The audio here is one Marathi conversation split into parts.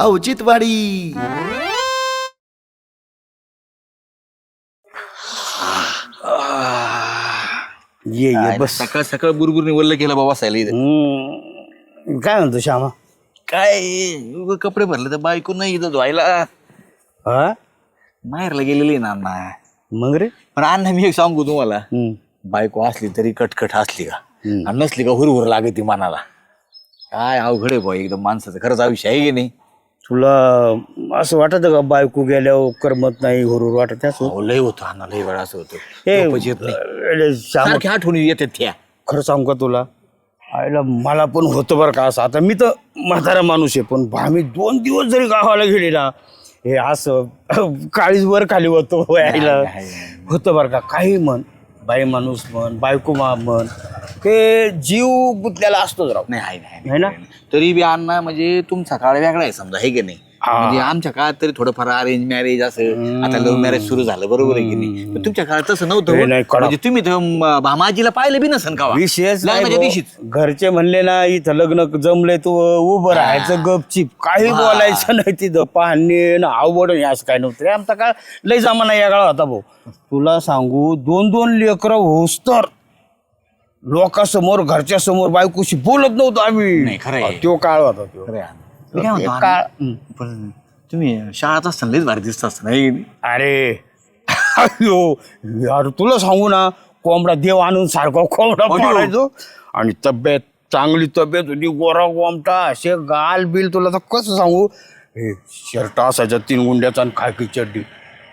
औचित्यवाडी। ये ये बस. सकाळ सकाळ बुरबुरने वल्ल केलं बाबा बसायला इथं. हम्म, काय म्हणतो श्यामा? काय उगाच कपडे भरले तर बायको नाही इथं धुवायला. हा? माहेरला गेलेली ना अण्णा मग रे? पण अण्णा मी एक सांगू तुम्हाला. हम्म. बायको असली तरी कटकट असली का? आणि नसली का हुरहुर लागते मनाला. काय अवघड आहे भाऊ एकदम माणसाचं खरंच आयुष्य आहे की नाही? तुला असं वाटत का बायको गेल्यावर करमत नाही हुरूर वाटत असं? अहो, लय होतं लय वेळा असं होतं. ए, झोपच येत नाही. अरे श्यामा सारख्या आठवणी येतात त्या. खरं सांगू का तुला? आईला मला पण होतं बरं का असं. आता मी तर म्हातारा माणूस आहे पण आम्ही दोन दिवस जरी गावाला गेले ना हे असं काळीच वर खाली होतो यायला. होतं बरं का? काही म्हण बाई माणूस म्हण बायको मा म्हण ते जीव गुंतलेला असतोच राव. नाही आहे नाही ना? तरी बी अण्णा म्हणजे तुमचा काळ वेगळा आहे समजा हे की नाही? म्हणजे आमच्या काळात तरी थोडंफार अरेंज मॅरेज असं. आता लव्ह मॅरेज सुरू झालं बरोबर आहे की नाही? पण तुमच्या काळात तसं नव्हतं हे. हो. नाही, कडक. म्हणजे तुम्ही तर म- भामाजीला पाहिलं बी नसन का विशेष नाही लग्नाच्या भाऊ. दिवशीच. घरचे म्हणले ना इथं लग्न जमले तू उभं राहायचं गपचीप. काही बोलायचं नाही तिथं. पाहणे ना आवड असं काय नव्हतं. रे आमचा काळ लय जमाना या काळा होता भाऊ. तुला सांगू दोन दोन लेकरं होस तर लोकांसमोर घरच्या समोर बायकोशी बोलत नव्हतो आम्ही. नाही, खरं आहे. तो काळ होता तो. खरं आहे. अण्णा. मी काय म्हणतो तुम्ही शाळात असताना लयच भारी दिसत असताना हे? अरे. अयो यार तुला सांगू ना कोंबडा देव आणून सारखा कोंबडा पाडायचो. आणि तब्येत चांगली तब्येत होती गोरा कोंबटा असे गाल बिल तुला तर कसं सांगू? हे शर्ट असायचा तीन गुंड्याचा आणि खाकी चड्डी.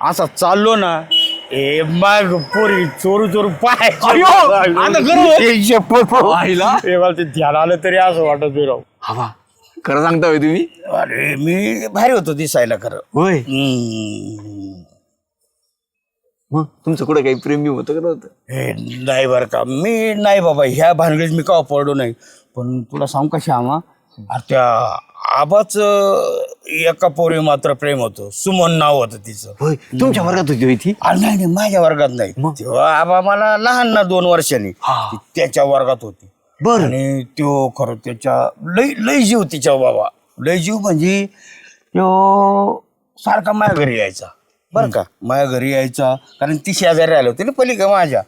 असा चाललो ना ए मग पोरी चोरू चोरू अयो, आता. पाय आईला? मला ते ध्यान आलं तरी असं वाटत राव. हवा. खरं सांगता होय तुम्ही? अरे मी भारी होतो दिसायला खरं. होय? हम्म. मग तुमचं कुठं काही प्रेमी होतं का नव्हतं? हे नाही बरं का. मी नाही बाबा ह्या भानगडीत मी का पडलो नाही. पण तुला सांग का श्यामा? अरे त्या आबाच एका पोरी मात्र प्रेम होतं. सुमन नाव होतं तिचं. होय? तुमच्या वर्गात होती होय ती? अरे नाही नाही माझ्या वर्गात नाही. तेव्हा आबा मला लहान ना दोन वर्षांनी. ती त्याच्या वर्गात होती. बरं. आणि तो खरं त्याच्या लय लय जीव तिच्या बाबा. लय जीव म्हणजे तो सारखा माझ्या घरी यायचा. बरं का? माझ्या घरी यायचा कारण ती शेजारी आली होती ना पलीकडे माझ्या.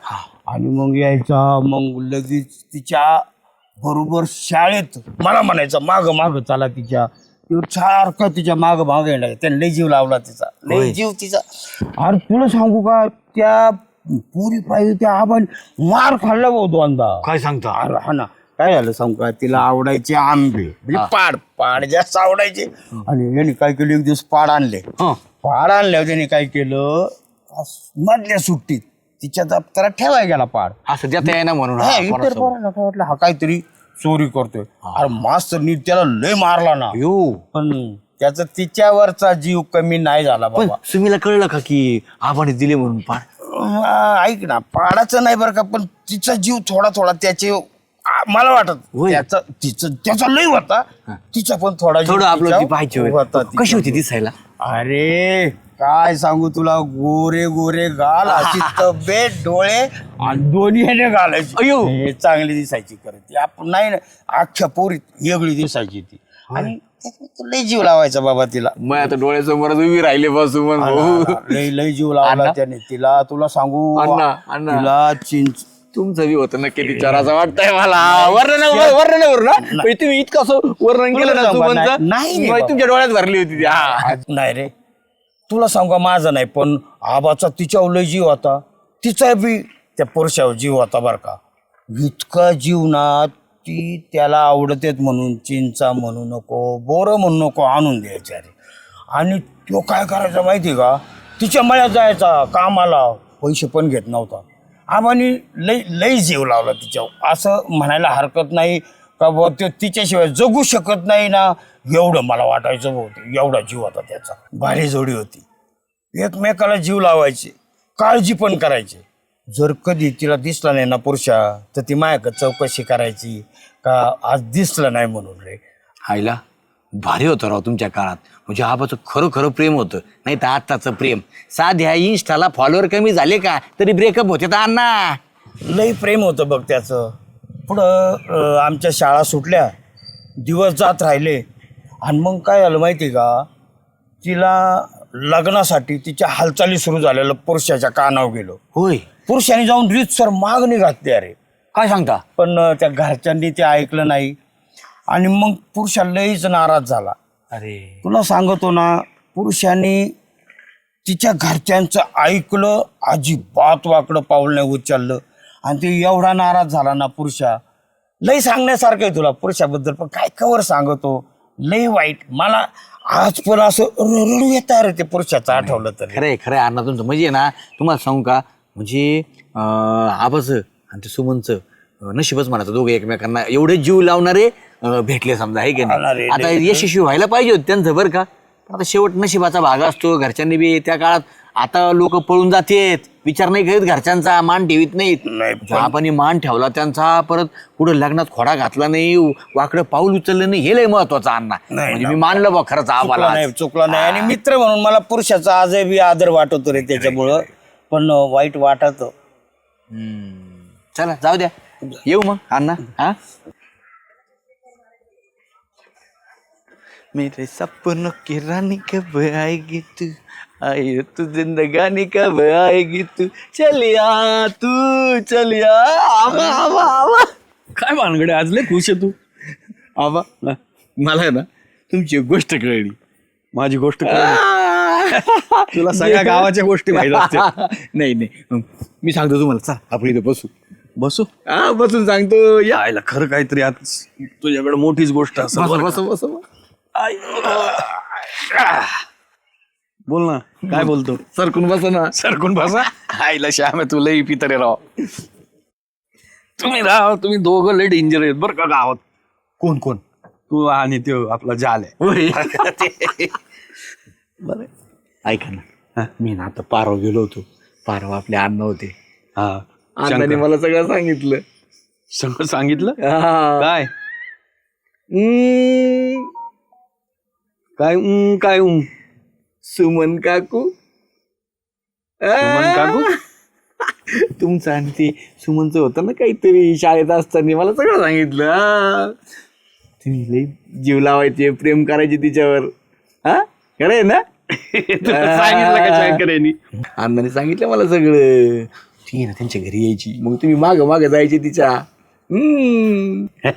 आणि मग यायचा मग लगेच तिच्या बरोबर शाळेत मला म्हणायचा माग माग चला तिच्या. तो सारखं तिच्या माग माग येणार त्याने लय जीव लावला तिचा. लय जीव तिचा. अरे तुला सांगू का त्या पुरी पाहिजे त्या आबाने मार खाल्ला भाऊ दोनदा काय सांगता? अरे हा ना. काय झालं सांगू का? तिला आवडायचे आंबे. म्हणजे पाड पाड जास्त आवडायचे. आणि यांनी काय केलं? एक दिवस पाड आणले. हं. पाड आणल्यावर त्यांनी काय केलं? मधल्या सुट्टीत तिच्या दप्तरात ठेवाय गेला पाड. असं देता येईना म्हणून हा, हा, इतर पोरासोबत. पोरांना काय वाटलं? हा काहीतरी चोरी करतोय. अरे मास्तर नीट त्याला लय मारला ना. यो. पण त्याचा तिच्यावरचा जीव कमी नाही झाला पण बाबा. सुमीला कळलं का की आबाने दिले म्हणून पाड? अं, ऐक ना पाडाचं नाही बरं का पण तिचा जीव थोडा थोडा त्याचे आ, मला वाटत होय. त्याचा तिचं त्याचा लय होता तिचा पण थोडा जीव थोडं आपलं होय. होता कशी. होती दिसायला अरे काय सांगू तुला गोरे गोरे गाल अशी तब्येत डोळे आणि दोन्ही ह्याने घालायची अयो. हे चांगली दिसायची खरं ती आपण नाही ना अख्ख्या पोरीत वेगळी दिसायची ती आणि लय जीव लावायचा बाबा तिला. मग आता डोळ्यासमोरच उभी राहिले बसून लय लय जीव लावला? त्याने तिला. तुला सांगू अण्णा, अण्णा. तिला चिंच तुमचं बी होतं नक्की विचार असं वाटतंय मला. वर्णन वर्णन वर्णन म्हणजे तुम्ही इतकं असं वर्णन केलं ना नाही, सुमनचं, नाही रे मग बाबा. तुमच्या डोळ्यात भरली होती ती. हा. नाही रे. तुला सांगा माझा नाही पण आबाचा तिच्यावर लय जीव होता. तिचा बी त्या पुरुषावर जीव होता बरं का. इतका जीव ना ती त्याला आवडतेत म्हणून चिंचा म्हणू नको बोरं म्हणू नको आणून द्यायचे अरे आणि तो काय करायचा माहिती का? तिच्या मळ्यात जायचा कामाला. पैसे पण घेत नव्हता. आबानी लई लई जीव लावला तिच्यावर. असं म्हणायला हरकत नाही का बाबा तो तिच्याशिवाय जगू शकत नाही ना? एवढं मला वाटायचं बहुते एवढा जीव होता त्याचा. भारी जोडी होती. एकमेकाला जीव लावायचे. काळजी पण करायची. जर कधी तिला दिसला नाही ना पुरुषा तर ती मायाकडे चौकशी करायची. का आज दिसलं नाही म्हणून रे. आईला भारी होतं राव तुमच्या काळात. म्हणजे आबाचं खरं खरं प्रेम होतं. नाही तर आत्ताचं प्रेम. साध्या इन्स्टाला फॉलोअर कमी झाले का? तरी ब्रेकअप होते तर अण्णा. लई प्रेम होतं बघ त्याचं. पुढं अं, आमच्या शाळा सुटल्या. दिवस जात राहिले. आणि मग काय झालं माहिती आहे का? तिला लग्नासाठी तिच्या हालचाली सुरू झालेलं पुरुषाच्या कानावर गेलो. होय. पुरुषाने जाऊन रीतसर मागणी घातली अरे. काय सांगता? पण त्या घरच्यांनी ते ऐकलं नाही. आणि मग पुरुषा लईच नाराज झाला. अरे. तुला सांगतो ना पुरुषांनी तिच्या घरच्यांचं ऐकलं अजिबात वाकडं पाऊल नाही उचललं. आणि ते एवढा नाराज झाला ना पुरुषा. लई सांगण्यासारखं आहे तुला पुरुषाबद्दल पण काय कवर सांगतो. लई वाईट. मला आज पण असं रडू येत रे ते पुरुषाचं आठवलं तर. खरंय खरंय अण्णा तुमचं म्हणजे ना तुम्हाला सांगू का? म्हणजे आबाचं आणि ते सुमनचं नशीबच म्हणायचं दोघे एकमेकांना एवढे जीव लावणारे अं, भेटले समजा आहे की लावणारे, नाही आता यशस्वी व्हायला पाहिजे होते त्यांचं बरं का. पण आता शेवट नशिबाचा भाग असतो घरच्यांनी बी त्या काळात आता लोक पळून जातेत विचार नाही करीत घरच्यांचा मान ठेवीत नाहीत. नाही, पण- आपण मान ठेवला त्यांचा परत पुढे लग्नात खोडा घातला नाही वाकडं पाऊल उचललं नाही हे लय महत्वाचं अण्णा. नाही, म्हणजे मी मानलं बा खरंच चुकला आम्हाला. नाही चुकला नाही. आणि मित्र म्हणून मला पुरुषाचा आजही बी आदर वाटतो रे त्याच्यामुळं. पण वाईट वाटत. हम्म. चला जाऊ द्या. येऊ मग अण्णा हा? मेरे सपनों की रानी कब आएगी तू? आए तू जिंदगानी कब आएगी तू? चलिया तू चलिया आवा आवा आवा। काय भानगडे आज लय खुश आहे तू. आवा मला आहे ना तुमची एक गोष्ट कळली. माझी गोष्ट कळली. तुला सगळ्या गावाच्या गोष्टी माहीत असतात नाही नाही. मी सांगतो तुम्हाला चला आपण इथे बसू. बसू. हा बसून सांगतो. या. आयला खरं काहीतरी आता तुझ्याकडे मोठीच गोष्ट बसा बसा? बोल ना काय बोलतो? सरकून बसा ना. सरकून बसा. आईला श्याम आहे तुला पितरे राव. तुम्ही राव तुम्ही दोघं लय डेंजर आहेत बरं का गावात. कोण कोण? तू आणि तो आपला जाल आहे. बरं. ऐका ना. मी ना आता पारव गेलो होतो. पारव आपले अण्णा होते. हा. अण्णाने शंकर. मला सगळं सांगितलं. शंकर सांगितलं? हा. काय? हम्म, काय उं, काय उं? सुमन काकू. सुमन काकू? तुमचं आणि ते सुमनचं होतं ना काहीतरी शाळेत असताना मला सगळं सांगितलं हा. तुम्ही लई जीव लावायचे प्रेम करायचे तिच्यावर. हा? खरं आहे ना? तुला सांगितलं का शंकर यांनी अण्णाने सांगितलं मला सगळं. ती आहे ना त्यांच्या घरी यायची. मग तुम्ही माग माग जायचे तिच्या. हम्म.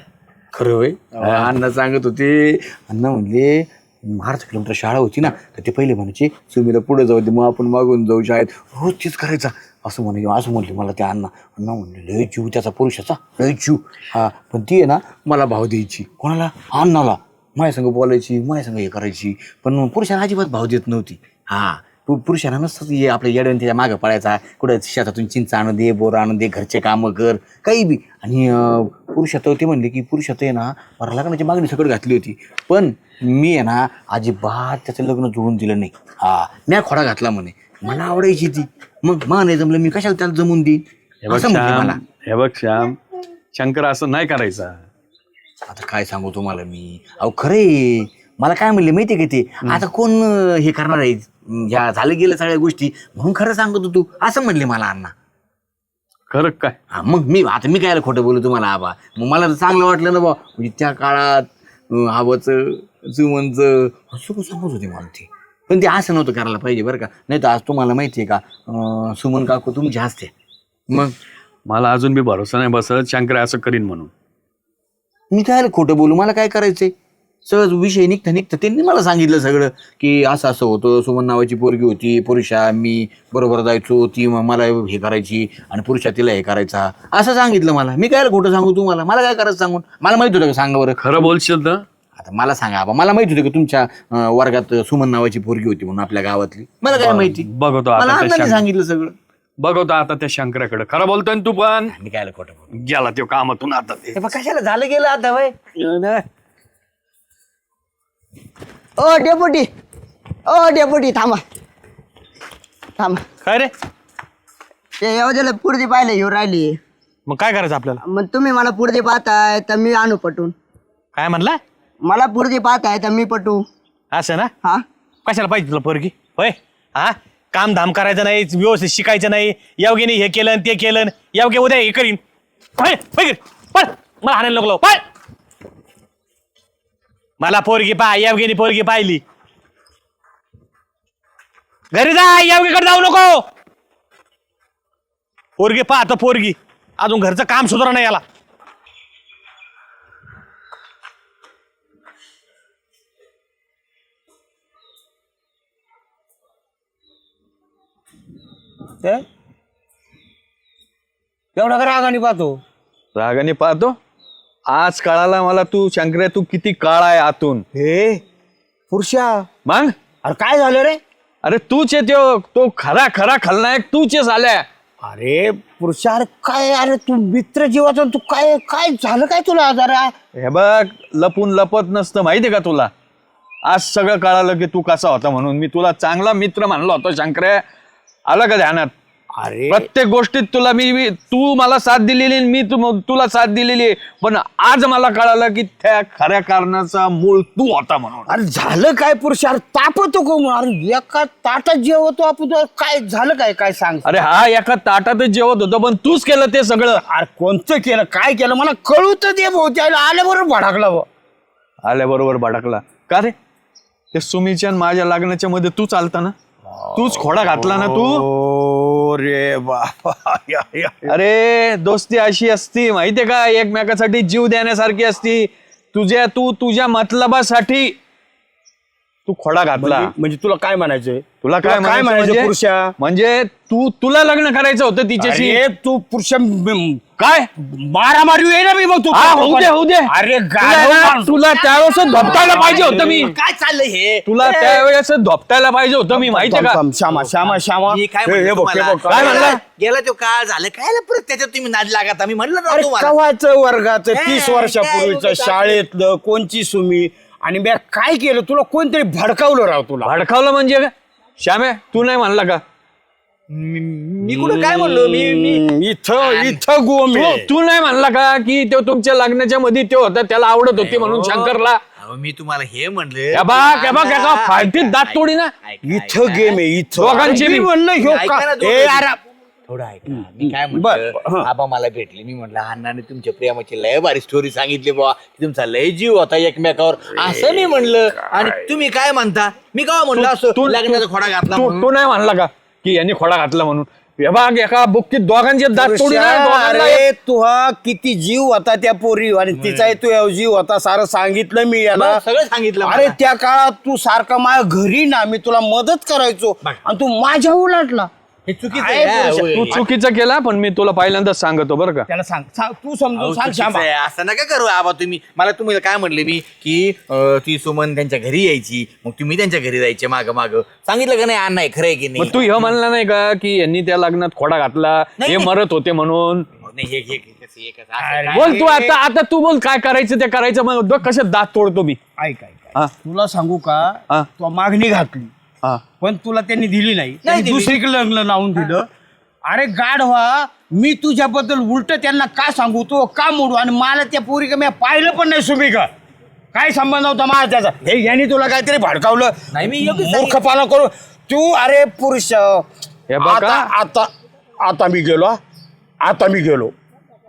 खरं होय? अण्णा सांगत होते. अण्णा म्हणले महाराज किलोमीटर शाळा होती ना तर ते पहिले म्हणायचे सुमीला पुढे जाऊ दे मग आपण मागून जाऊ शाळेत. हो तेच करायचा. असं म्हणे असं म्हणले मला ते अण्णा. अण्णा म्हणले लय जीव त्याचा पुरुषाचा लय जीव. हा पण ती आहे ना मला भाव द्यायची. कोणाला? अण्णाला. माझ्या संग बोलायची माझ्या संग हे करायची. पण पुरुषाला अजिबात भाव देत नव्हती. हा पु- पुरुषांना नसतं हे आपल्या येड्याने त्याच्या मागं पडायचा. कुठं शेतातून चिंच आणून दे बोर आणून दे घरचे कामं कर काही बी. आणि अं, पुरुषात ते म्हणले की पुरुषात आहे ना मला लग्नाची मागणी सगळं घातली होती. पण मी आहे ना अजिबात त्याचं लग्न जुळून दिलं नाही. हा म्या खोडा घातला म्हणे. मला आवडायची ती. मग मा नाही जमलं मी कशाला त्याला जमून देईन? हे बघ असं म्हणते श्याम मला. हे बघ श्याम शंकर असं नाही करायचा. आता काय सांगू तुम्हाला मी? अहो खरे मला काय म्हणले माहितीये का ते? आता कोण अं, हे करणार आहे? ह्या झालं गेलं सगळ्या गोष्टी म्हणून खरं सांगतो तू असं म्हणले मला अण्णा. खरं काय? हा, मग मी आता मी काय खोटं बोलू तुम्हाला आबा? मग मला तर चांगलं वाटलं ना बा म्हणजे त्या काळात अं, आबाचं जुमनचं असं कसं सांगत होते मला ते. पण ते असं नव्हतं करायला पाहिजे बरं का. नाही तर आज तुम्हाला माहिती आहे का अं, सुमन काकू तुमची असते. मग? मला अजून बी भरोसा नाही बसत शंकर असं करीन म्हणून. मी काय खोटं बोलू? मला काय करायचंय? सहज विषय निघता निघता. त्यांनी मला सांगितलं सगळं की असं असं होतं. सुमन नावाची पोरगी होती. पुरुषा मी बरोबर जायचो. ती मला हे करायची आणि पुरुषा तिला हे करायचा. असं सांगितलं मला. मी काय खोटं सांगू तुम्हाला? मला काय करायचं सांगून? मला माहीत होतं का सांगा बरं? खरं बोलशील तर? आता मला सांगा आबा मला माहीत होतं की तुमच्या अं, वर्गात सुमन नावाची पोरगी होती म्हणून आपल्या गावातली? मला काय माहिती? बघतो मला त्या अण्णांनी सांगितलं सगळं. बघतो आता त्या शंकराकडे. खरं बोलतोय ना तू पण? मी काय खोटं बोलू? गेला तो कामातून आता ते. हे बघ, कशाला झालं गेलं आता वय? ओ डेपुटी. ओ डेपुटी थांबा. थांबा. काय रे? ते एवढ्याला पुरती पाहिले येऊ राहिली. मग काय करायचं आपल्याला? मग तुम्ही मला पुरती पाहताय तर मी आणू पटून. काय म्हणला? मला पुरती पाहताय तर मी पटू. असं ना? हा. कशाला पाहिजे तुला पोरगी? होय? हा? काम धाम करायचं नाही व्यवस्थित शिकायचं नाही. यावगेने हे केलं आणि ते केलं यावगे उद्या हे करीन. होय, होय की? पळ. मला हाणायला नको लावू. पळ. मला पोरगी पा यावगेनी पोरगी पाहिली. घरी जा यावगीकडे जाऊ नको. पोरगी पाहतो पोरगी. अजून घरचं काम सुधारा नाही याला. ते? एवढा का रागाने पाहतो? रागाने पाहतो? आज कळाला मला तू शंकर्या तू किती काळ आहे आतून. हे पुरुषा. मग? अरे काय झालं रे? अरे तूच त्यो तो खरा खरा खलनायक तूच आहे झाल्या. अरे पुरुषा अरे काय अरे तू मित्र जीवाचा तू काय काय झालं काय तुला जरा? हे बघ लपून लपत नसतं माहितीये का तुला? आज सगळं कळालं की तू कसा होता म्हणून. मी तुला चांगला मित्र मानलो होतो शंकर्या आलं का ध्यानात? अरे. प्रत्येक गोष्टीत तुला मी मी- तू मला साथ दिलेली आणि मी तुम- तुला साथ दिलेली आहे. पण आज मला कळालं की त्या खऱ्या कारणाचा मूळ तू होता म्हणून. अरे झालं काय पुरुष अरे तापतो को अरे एका ताटात जेवतो आपण तो काय झालं काय काय सांग. अरे हा एका ताटातच जेवत होतं पण तूच केलं ते सगळं. अरे कोणतं केलं काय केलं? मला कळू तर दे भाऊ त्याला आल्याबरोबर भडकला भाऊ आल्याबरोबर भडकला. का रे? ते सुमीच्या आणि माझ्या लग्नाच्या मध्ये तू चालता ना? तूच खोडा घातला ना तू? ओ रे बाबा या, या. अरे दोस्ती अशी असती माहितीये का एकमेकासाठी जीव देण्यासारखी असती तुझ्या तू तुझ्या मतलबासाठी तू खोडा घातला. म्हणजे म्हणजे तुला काय म्हणायचंय? तुला काय म्हणायचं म्हणायचं म्हणजे? पुरुषा? म्हणजे तू तुला लग्न करायचं होतं तिच्याशी? तू पुरुष काय? मारामारी येईल ना मी बघ तू हा होऊ दे होऊ दे. अरे तुला त्यावेळेस धोपटायला पाहिजे होतं मी. काय चाललंय हे? तुला त्यावेळेस धोपटायला पाहिजे होतं मी माहितीये का? श्यामा श्यामा श्यामा. काय म्हणलं काय? गेला तो काळ झालं. काय परत? त्याच्यात तुम्ही नाद लागत. मी म्हणलं ना वर्गाचं तीस काय वर्षापूर्वीचं शाळेतलं कोणची सुमी? आणि मी काय केलं तुला कोणतरी भडकावलं राव तुला. भडकावलं म्हणजे काय? श्यामे तू नाही म्हणला का? मी कुठं काय म्हणलो? मी मी इथं इथं गोम तू तू नाही म्हणला का की तो तुमच्या लग्नाच्या मध्ये ते होता त्याला आवडत होती म्हणून शंकरला? अहो, मी तुम्हाला हे म्हणलं. या बा या बा एका फालतीत दात तोडी ना. इथं गेम आहे इथं. दोघांची मी बी. म्हणलं ह्यो ऐका का ना दोघं ए, बी. अरे थोडं ऐका. मी काय बर, म्हणतो हं. आबा मला भेटले. मी म्हणलं अण्णाने तुमच्या प्रेमाची लय भारी स्टोरी सांगितली बुवा तुमचा लय जीव होता एकमेकावर. असं मी म्हणलं. आणि तुम्ही काय म्हणता? मी काय म्हणलं असं तू- लग्नाचा खोडा घातला तू म्हणून. तू नाही म्हणला का? की यांनी खोडा घातला म्हणून? बा एका बुक्कीत दोघांचे दात दोघांना अरे तुहा किती जीव होता त्या पोरी आणि तिचाही तू जीव होता सारं सांगितलं मी याला. मग सगळं सांगितलं अरे मला. त्या काळात तू सारखा माझ्या घरी ना मी तुला मदत करायचो. आणि तू माझ्या उलटला. हे चुकीचं आहे, हा, पुरुष- होय. तू चुकीचं केला पण मी तुला पहिल्यांदाच सांगतो बरं का. त्याला सांग. सांग, तू अहो, समजून सांग चुकीचं श्यामा आहे. असं नका करू आबा तुम्ही. मला तुम्ही काय म्हणले मी की अं, ती सुमन त्यांच्या घरी यायची मग तुम्ही त्यांच्या घरी जायचे माग माग. सांगितलं का नाही अण्णा हे खरंय की मग नाही? तू हे म्हणला नाही का की यांनी त्या लग्नात खोडा घातला हे. मरत होते म्हणून. नाही, हे- हे- हे कसं- हे कसं- असं काय? बोल तू आता आता तू बोल काय करायचं ते करायचं मग बघ कसे दात तोडतो मी. ऐक ऐक हा. तुला सांगू का. तू मागणी घातली. हा. पण तुला त्यांनी दिली नाही. त्यांनी दिली. दुसरीकडे लग्न लावून दिलं. अरे गाढ व्हा मी तुझ्याबद्दल उलट त्यांना का सांगू? तो का मोडू? आणि मला त्या पोरी का मी पाहिलं पण नाही सुमी का काय संबंध होता माझा त्याचा? हे यांनी तुला काहीतरी भडकावलं? नाही, मी योग्य सांगितलं. मूर्खपणा करू. तू अरे पुरुष हे बघा. आता आता आता मी गेलो हा. आता मी गेलो.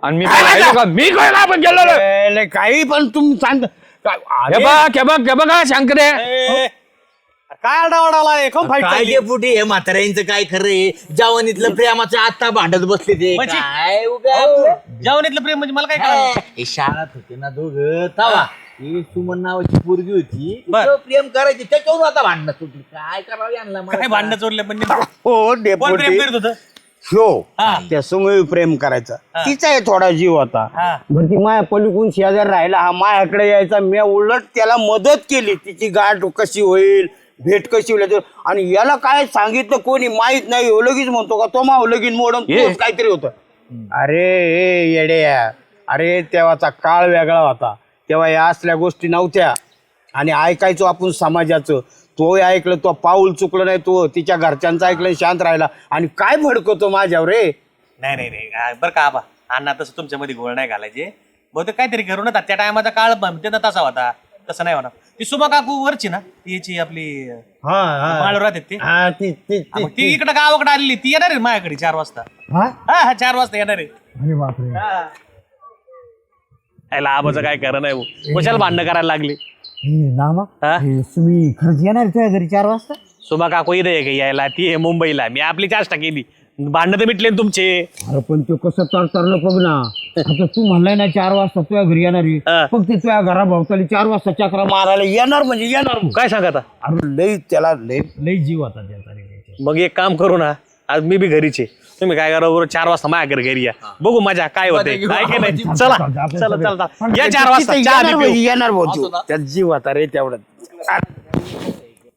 आणि मी काय राहिलो का? मी काय आपण गेलो रे? ए, लय काही पण तुम्ही सांग काय- हे अरे, बघ हे बघ हे बघा शंकरे. काय आडावाडाला कोण फाईट काय फुटे हे म्हाताऱ्यांचं काय खरंय जवानीतलं प्रेमाचं आता भांडत बसले ते. म्हणजे? काय उगा? आपलं? जेवणीतलं प्रेम म्हणजे मला काय कळलं? हे शाळात होते ना दोघं. तवा ही. सुमन नावाची पोरगी होती. बर. तिचं प्रेम करायची. त्याच्यावर आता भांडणं सुटली. काय करावं यांना मला काय भांडणं चोरले म्हणजे हो कोण प्रेम डेपुटी करत होतं? हो. हा. त्या समोर प्रेम करायचा. तिचा आहे थोडा जीव होता. हा. बरं ती माया पलीकडून शेजार राहिला. हा मायाकडे यायचा. मी उलट त्याला मदत केली. तिची गाठ कशी होईल? भेट कशी होईल आणि याला काय सांगितलं कोणी माहीत नाही हो लगेच म्हणतो का तो माव लगीन मोडून. तोच काहीतरी होतं. अरे ए येड्या. अरे तेव्हाचा काळ वेगळा होता. तेव्हा या असल्या गोष्टी नव्हत्या. आणि ऐकायचो आपण समाजाचं. तोही ऐकलं तो पाऊल चुकलं नाही तो तिच्या घरच्यांचं ऐकलं आणि शांत राहिला. आणि काय भडकतो माझ्यावर रे नाही नाही नाही. आ, बरं का आबा. अण्णा तसं तुमच्यामध्ये घोळ नाही घालायचे. बहुतेक काहीतरी करू ना त्या टायमाचा काळ त्यांना तसा होता. तसं नाही होणार. ती सुमा काकू वरची ना ती याची आपली हा हा. राहते ती. हा ती ती हा, ती मग ती. इकडे गावाकडे आलेली ती येणार आहे माझ्याकडे चार वाजता. हा? हा हा चार वाजता येणार आहे. अरे बापरे. याला आबाचं काय करा नाही कशाला भांडणं करायला लागले? नामा हा? तुम्ही खरंच येणार तुझ्या घरी चार वाजता? सुमा काकू इथे आहे का? यायला ती आहे मुंबईला. मी आपली चाष्टा केली भांडणं तर मिटले ना तुमचे. अरे पण तो कसं तरतरलं बघ ना. आता तू म्हणलाय ना चार वाजता तुझ्या घरी येणार आहे. हा. फक्त तुझ्या घराभोवताली चार वाजता चक्रा मारायला येणार म्हणजे येणार काय सांगा आता? अरे लई त्याला लई लई जीव त्याचा रे. मग एक काम करू ना आज मी बी घरीच आहे. तुम्ही काय करा बरोबर चार वाजता माझ्या घरी घरी या बघू मजा काय होते. काय की नाही? चला चला चला चला. या चार वाजता चहा बी येणार पिऊ. म्हणजे येणार भाऊ तू. त्यात जीव होता रे तेवढा.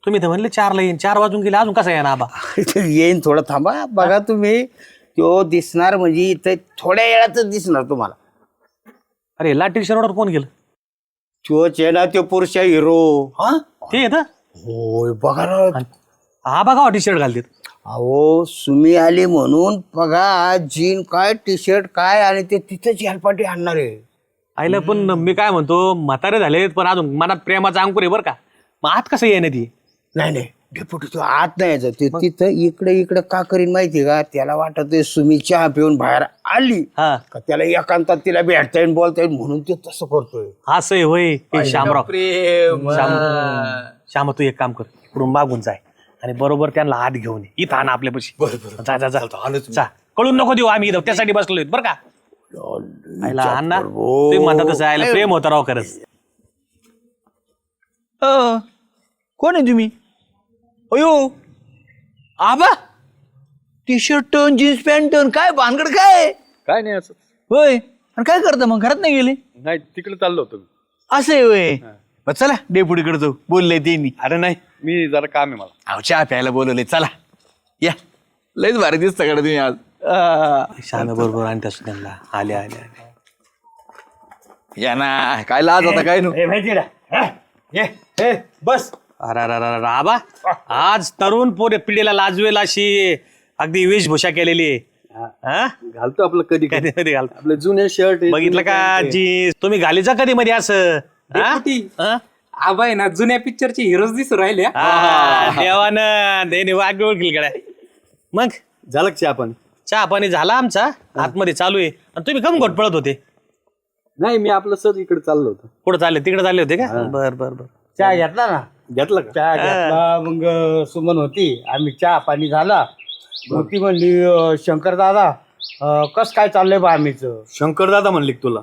तुम्ही तर म्हणले चारला येईन. चार वाजून गेले अजून कसा येणार आबा? येईन थोडं थांबा. बघा तुम्ही. तो दिसणार म्हणजे इथे थोड्या वेळातच दिसणार तुम्हाला. अरे लाठी शर्टवर कोण गेलं? तोच आहे ना तो पुरुष हिरो ते येत होय बघा ना. हा बघा टी शर्ट घालतेत. अहो सुमी आली म्हणून बघा जीन काय टी शर्ट काय आणि ते तिथेच हेलपाटी आणणार आहे. आईला पण मी काय म्हणतो म्हातारे झालेत पण अजून मनात प्रेमाचा अंकुर आहे बरं का. मग आत कसं येणे ती? नाही नाही. डेपुटी तो आत नाही यायचं. ते तिथं इकडे इकडे का करीन माहिती का? त्याला वाटत सुमी चहा पिऊन बाहेर आली. हा. का त्याला एकांतात तिला भेटता येईल बोलता येईल म्हणून ते तसं करतोय. हा सय होय हे श्यामराव श्याम श्याम तू एक काम कर इकडून मागून जाय. आणि बरोबर त्यांना हात घेऊन ये. इथं आण आपल्यापाशी. जा जा जा. जा. कळून नको देऊ आम्ही इथं. त्यासाठी बसलोय बरं का? आण ना. तुम्ही म्हणता तसं आयला प्रेम होतं राव खरंच. अ, कोण आहे तुम्ही? अयो आबा टी शर्ट जीन्स पॅन्ट काय भानगड काय? काय नाही असं होय आणि काय करता मग घरात नाही गेले? नाही तिकडे चाललो होतो मी. असं आहे होय. बरं, चला डेपुटीकडे जाऊ. बोलले त्यांनी अरे नाही मी जरा काम आहे मला. अहो चहा प्यायला बोलवले. चला या. लयच भारी दिसता कडे तुम्ही आज. श्याम बरोबर आणि त्या त्यांना. आले आले आले. या ना काय लाज आता काय नु बस. अरे अरे अरे अरे, आबा आज तरुण पोरे पिढीला लाजवेल अशी अगदी वेशभूषा केलेली आहे हा? घालतो आपलं कधी कधी कधी कधी घालतो आपले जुने शर्ट बघितलं का जी तुम्ही घालीचा कधी मध्ये असं हा? हा? आबा आहे ना जुन्या पिक्चरचे हिरोज दिसू राहिले हा. हा, देवानं देणे वाग्य ओळखील गड्या मग झालं का आपण चहा पाणी झाला आमचा आतमध्ये चालू आहे आणि तुम्ही कम घोटपळत होते नाही मी आपलं सर इकडे चाललो होतो कुठं चालले तिकडे चालले होते का बर बर बर चहा घेतला ना घेतलं का? चहा घेतला मग सुमन होती. आम्ही चहा पाणी झाला. मग ती म्हणली शंकर दादा कस काय चाललंय बा आम्हीच? शंकर दादा म्हणले का तुला.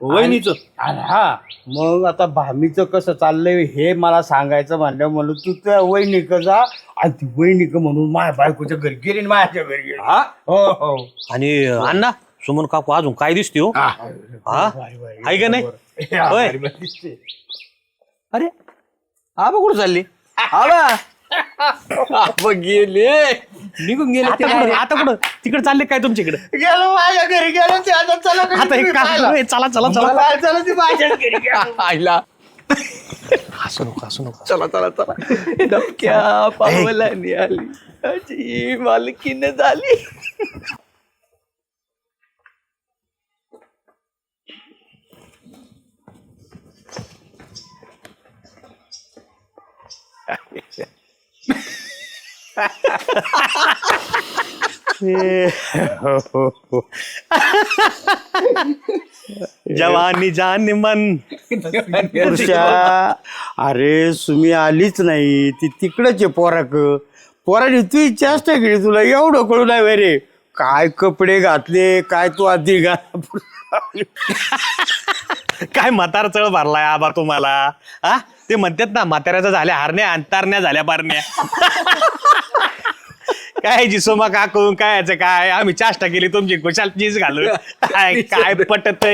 वहिनीच. अरे हा मग आता भामीचं कसं चाललंय हे मला सांगायचं म्हणलं म्हणलं तू त्या वैनिक जा आणि ती वैनिक म्हणून माझ्या बायकोच्या घरी गेली आणि माझ्या घरी गेली. हा? हो हो. आणि अण्णा सुमन काकू अजून काय दिसते हो? हा. आहे का नाही? होय. अरे आबा कुठं चालले? आबा. आबा गेले. निघून गेले आता कुठं? आता कुठं? तिकडे चालले काय तुमच्याकडे गेलो माझ्या घरी गेलो ते आता चला घरी आता एक तुम्ही काम पाहिलं. ए, चला चला चला. मला चला ती माझ्या घरी गेलो. आईला. हसू नको हसू नको चला चला चला. डबक्या पावलाने आली. अजी मालकीने झाली. जवानी जान मन. पुरुषा अरे सुमी आलीच नाही. ती तिकडच आहे पोराक. पोराने तू चेष्टा केली तुला? एवढं कळू नाही रे. काय कपडे घातले काय तू आधी घा काय म्हातार चळ भरलाय आबा तुम्हाला हा? ते म्हणतात ना म्हाताऱ्याचा झाल्या हारण्या अंतारण्या झाल्या पारण्या काय जिसोमा काकू काय याचं काय? आम्ही चाष्टा केली तुमची कुशाल चीज घालू काय काय पटत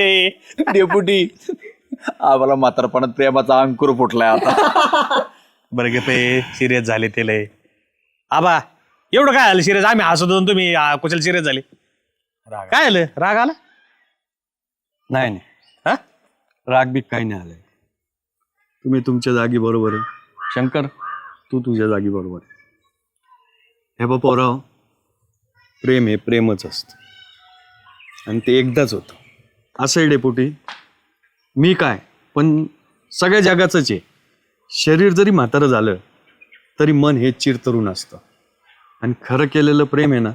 डेपुटी. आम्हाला म्हातारपणात प्रेमाचा अंकुर फुटलाय आता. बरं गे पे सिरियस झाले ते लय. आबा एवढं काय झालं सिरियस आम्ही हसत होतो तुम्ही आ, कुशल सिरियस झाले. काय झालं राग आला? नाही नाही. हा? राग बी काही नाही आलाय. तुम्ही तुमच्या जागी बरोबर आहे. शंकर तू तुझ्या जागी बरोबर आहे. हे बा पोराव प्रेम हे प्रेमच असतं. आणि ते एकदाच होतं. असं आहे डेपुटी. मी काय? पण सगळ्या जगाचंच आहे. शरीर जरी म्हातारं झालं तरी मन हे चिरतरून असतं. आणि खरं केलेलं प्रेम आहे ना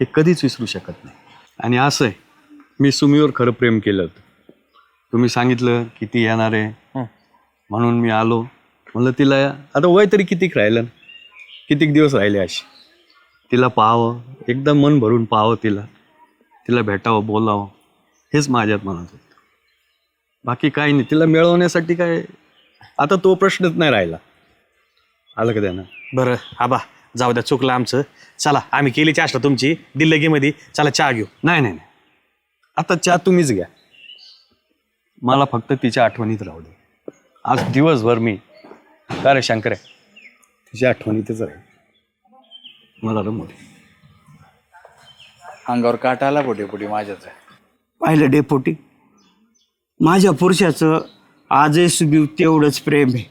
हे कधीच विसरू शकत नाही. आणि असं आहे मी सुमीवर खरं प्रेम केलं होतं. तुम्ही सांगितलं किती येणार आहे. म्हणून मी आलो. म्हणलं तिला आता वय तरी कितीक राहिलं? कितीक दिवस राहिले अशी? तिला पाहावं एकदम मन भरून पाहावं तिला. तिला भेटावं बोलावं. हेच माझ्यात मनात होतं. बाकी काही नाही तिला मिळवण्यासाठी काय? आता तो प्रश्नच नाही राहिला. आलं का त्यानं? बरं आबा जाऊ द्या चुकलं आमचं. चला आम्ही केली चाष्टा तुमची. दिल्लगीमध्ये चला चहा घेऊ. नाही नाही नाही. आता चहा तुम्हीच घ्या. मला फक्त तिच्या आठवणीत राहू दे. आज दिवसभर मी का रे शंकर आहे? तिच्या आठवणीतच राहील मला रमू दे अंगावर काटा आला पोटे पोटी माझ्याच. पाहिलं डेपोटी माझ्या पुरुषाचं आजही सुबीव तेवढंच प्रेम आहे.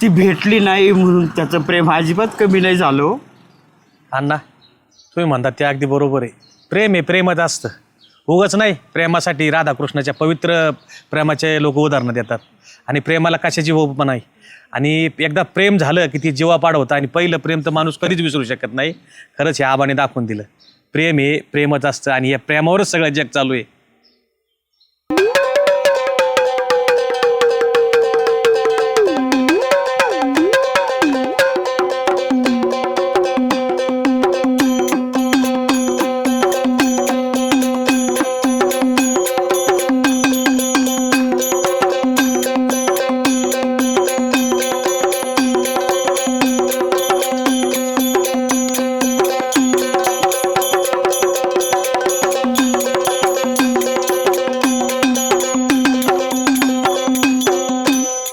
ती भेटली नाही म्हणून त्याचं प्रेम अजिबात कमी नाही झालं हो. अण्णा तुम्ही म्हणतात ते अगदी बरोबर आहे. प्रेम आहे प्रेमच असतं. उगाच नाही प्रेमासाठी राधाकृष्णाच्या पवित्र प्रेमाचे लोक उदाहरणं देतात. आणि प्रेमाला कशाची होप पण नाही. आणि एकदा प्रेम झालं की ती जीवापाड होतं आणि पहिलं प्रेम तर माणूस कधीच विसरू शकत नाही. खरंच हे आबाने दाखवून दिलं. प्रेम हे प्रेमच असतं आणि या प्रेमावरच सगळं जग चालू आहे.